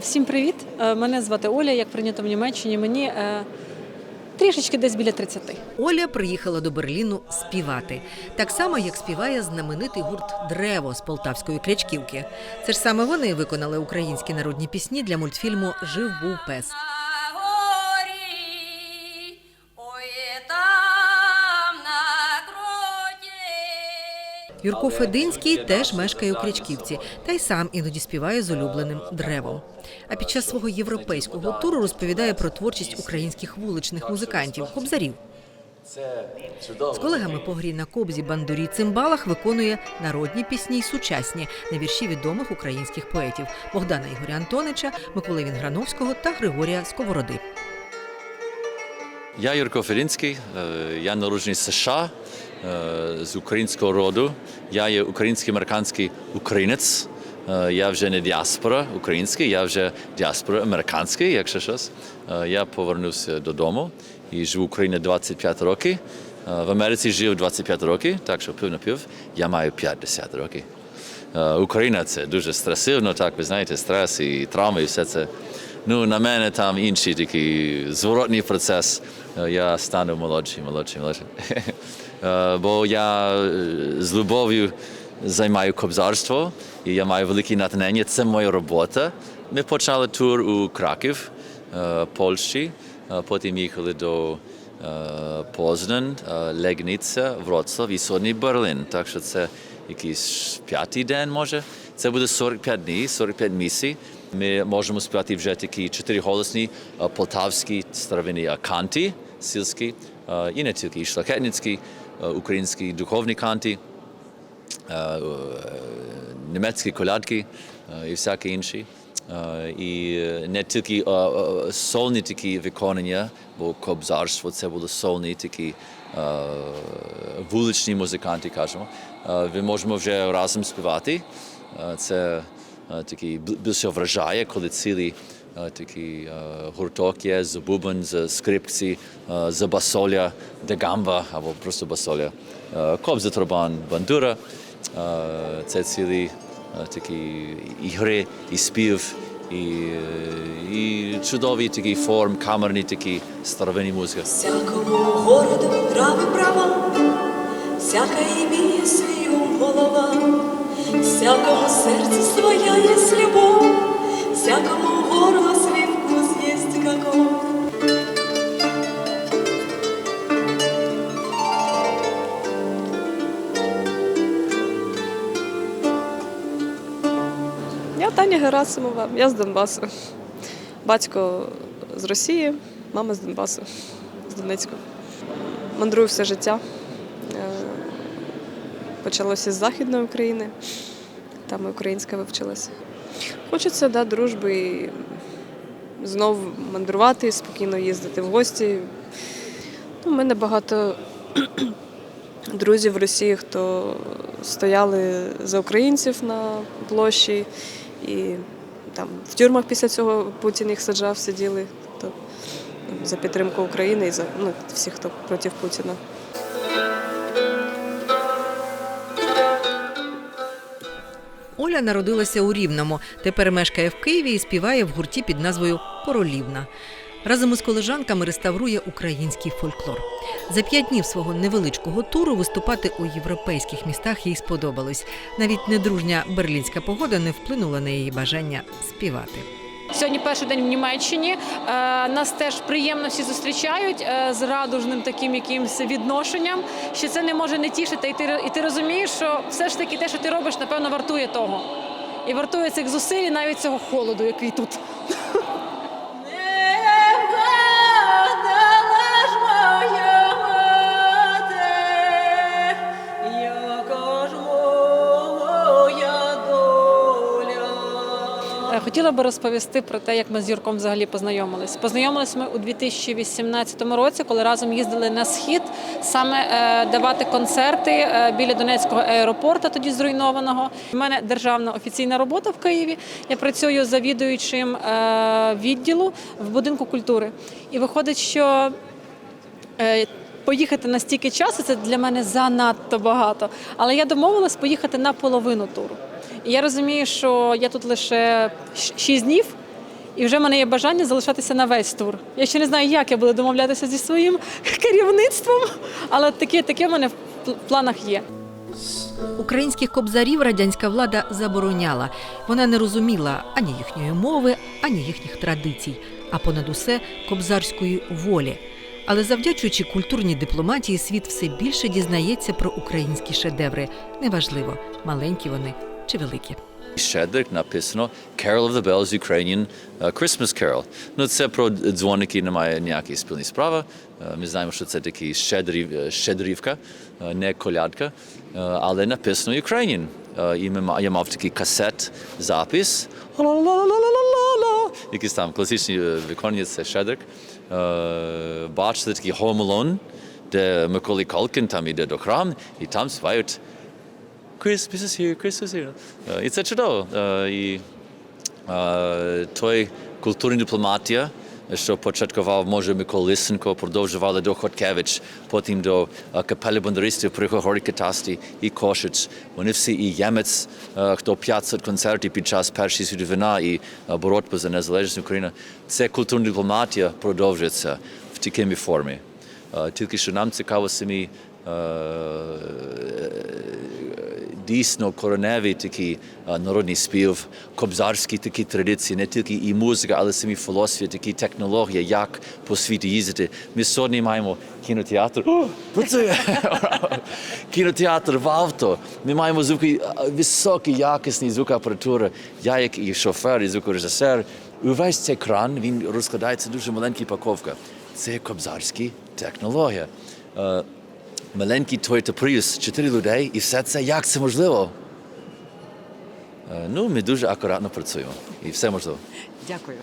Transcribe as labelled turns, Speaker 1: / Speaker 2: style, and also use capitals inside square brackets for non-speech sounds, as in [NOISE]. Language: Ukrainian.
Speaker 1: Всім привіт! Е, Мене звати Оля, як прийнято в Німеччині. Мені е, трішечки десь біля 30.
Speaker 2: Оля приїхала до Берліну співати, так само як співає знаменитий гурт Древо з полтавської крячківки. Це ж саме вони виконали українські народні пісні для мультфільму Жив був пес. Юрко Фединський теж мешкає у Крячківці та й сам іноді співає з улюбленим древом. А під час свого європейського туру розповідає про творчість українських вуличних музикантів кобзарів. З колегами по грі на кобзі, бандурі, цимбалах виконує народні пісні й сучасні на вірші відомих українських поетів Богдана Ігоря Антонича, Миколи Вінграновського та Григорія Сковороди.
Speaker 3: Я Юрко Ферінський, е, я народжений США е, з українського роду. Я є український американський українець. Е, Я вже не діаспора український, я вже діаспора американський, якщо щось. Е, Я повернувся додому і живу в Україні 25 років. Е, В Америці жив 25 років, так що пів на пів. Я маю 50 років. Україна це дуже стресивно, так ви знаєте, стрес і травми, і все це. Ну, на мене там інший такий зворотній процес. Я стану молодший, молодший, молодший. [LAUGHS] Бо я з любов'ю займаю кобзарство, і я маю велике натхнення. Це моя робота. Ми почали тур у Краків, е, Польщі, е, потім їхали до е, Познань, е, Легниця, Вроцлав і сьогодні Берлин. Так що це якийсь п'ятий день, може. Це буде 45 днів, 45 місяців. Ми можемо співати вже такі чотириголосні е, полтавські старовинні канти, сільські, і не тільки і шлахетницькі, е, українські духовні канти, німецькі колядки е, і всякі інші. Е, І е, не тільки е, е, сольні такі виконання, бо кобзарство це були сольні такі е, вуличні музиканти, кажемо. Е, Ми можемо вже разом співати. Е, Це е, такий більше вражає, коли цілий е, такий е, гурток є з бубен, з скрипці, е, з басоля, де гамба або просто басоля. Е, Кобза, трубан, бандура. Це цілі е, такі ігри, і спів, і, е, і чудові такі форм, камерні такі старовинні музики.
Speaker 4: Всякому городу прави права, всяка имеет свою голова, всякому сердцу своя есть любовь, всякому горло
Speaker 5: Таня Герасимова, я з Донбасу. Батько з Росії, мама з Донбасу, з Донецька. Мандрую все життя. Е, Почалося з Західної України, там і українська вивчилася. Хочеться да, дружби і знов мандрувати, спокійно їздити в гості. Ну, У мене багато [CLEARS THROAT] друзів в Росії, хто стояли за українців на площі, і там в тюрмах після цього Путін їх саджав, сиділи. то, за підтримку України і за ну, всіх, хто проти Путіна.
Speaker 2: Оля народилася у Рівному, тепер мешкає в Києві і співає в гурті під назвою Королівна. Разом із колежанками реставрує український фольклор. За п'ять днів свого невеличкого туру виступати у європейських містах їй сподобалось. Навіть недружня берлінська погода не вплинула на її бажання співати.
Speaker 1: Сьогодні перший день в Німеччині. Е, Нас теж приємно всі зустрічають е, з радужним таким якимось відношенням, що це не може не тішити. І ти, і ти розумієш, що все ж таки те, що ти робиш, напевно, вартує того. І вартує цих зусиль, навіть цього холоду, який тут. Хотіла би розповісти про те, як ми з Юрком взагалі познайомились. Познайомились ми у 2018 році, коли разом їздили на схід саме е, давати концерти е, біля Донецького аеропорту, тоді зруйнованого. У мене державна офіційна робота в Києві. Я працюю завідуючим е, відділу в будинку культури. І виходить, що поїхати на стільки часу це для мене занадто багато. Але я домовилась поїхати на половину туру. І я розумію, що я тут лише 6 днів, І вже в мене є бажання залишатися на весь тур. Я ще не знаю, як я буду домовлятися зі своїм [LAUGHS] керівництвом, але таке, таке в мене в планах є.
Speaker 2: Українських кобзарів радянська влада забороняла. Вона не розуміла ані їхньої мови, ані їхніх традицій, а понад усе кобзарської волі. Але завдячуючи культурній дипломатії, світ все більше дізнається про українські шедеври. Неважливо, маленькі вони чи великі.
Speaker 3: Щедрик написано Carol of the Bells Ukrainian uh, Christmas Carol. Ну, це про дзвоники немає ніякої спільної справи. Е, Ми знаємо, що це такий щедрів, е, щедрівка, е, не колядка, але написано Ukrainian. І я мав такий касет, запис, якісь там класичні виконання, це щедрик. Бачите, такий Home Alone, де Миколай Калкін там іде до храму, і там співають Christmas is here, Christmas is here. І це чудово. І той культурна дипломатія, що початкував, може, Микола Лисенко, продовжували до Хоткевич, потім до капелі бандеристів, приїхав Горі Тасті і Кошиць. Вони всі і Ємець, хто 500 концертів під час Першої світової війни і боротьби за незалежність України. Це культурна дипломатія продовжується в такій формі. Тільки що нам цікаво самі дійсно кореневий такий народний спів, кобзарські такі традиції, не тільки і музика, але самі філософія, такі технології, як по світу їздити. Ми сьогодні маємо кінотеатр. Кінотеатр в авто. Ми маємо звуки, високі, якісні звукоапаратури. Я, як і шофер, і звукорежисер, увесь цей кран, він розкладається дуже маленька паковка. Це кобзарські технологія. Маленький Toyota Prius, чотири людей, і все це як це можливо? Е, Ну, ми дуже акуратно працюємо, і все можливо.
Speaker 2: Дякую.